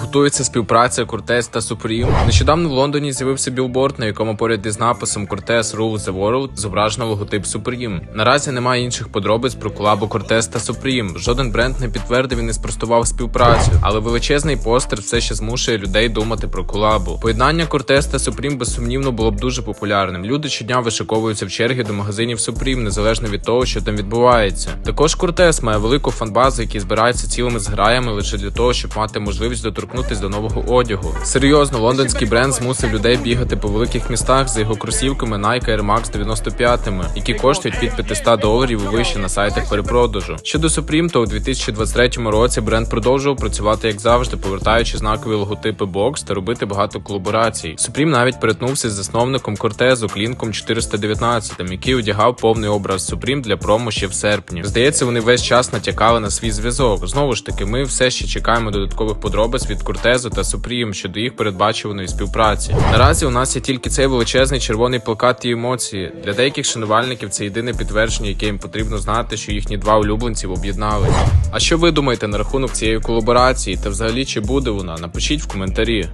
Готується співпраця Cortez та Supreme. Нещодавно в Лондоні з'явився білборд, на якому поряд із написом Cortez Rules the World зображено логотип Supreme. Наразі немає інших подробиць про колабу Cortez та Supreme. Жоден бренд не підтвердив і не спростував співпрацю, але величезний постер все ще змушує людей думати про колабу. Поєднання Cortez та Supreme безсумнівно було б дуже популярним. Люди щодня вишиковуються в черги до магазинів Supreme, незалежно від того, що там відбувається. Також Cortez має велику фанбазу, які збираються цілими зграями лише для того, щоб мати можливість доторкнутися до нового одягу. Серйозно, лондонський бренд змусив людей бігати по великих містах за його кросівками Nike Air Max 95, які коштують від 500 доларів вище на сайтах перепродажу. Щодо Supreme, то у 2023 році бренд продовжував працювати як завжди, повертаючи знакові логотипи бокс та робити багато колаборацій. Supreme навіть перетнувся з засновником Кортезу Клінком 419, який одягав повний образ Supreme для промо ще в серпні. Здається, вони весь час натякали на свій зв'язок. Знову ж таки, ми все ще чекаємо додаткових подробиць від Кортезу та Supreme щодо їх передбачуваної співпраці. Наразі у нас є тільки цей величезний червоний плакат і емоції. Для деяких шанувальників це єдине підтвердження, яке їм потрібно знати, що їхні два улюбленців об'єдналися. А що ви думаєте на рахунок цієї колаборації та взагалі чи буде вона? Напишіть в коментарі.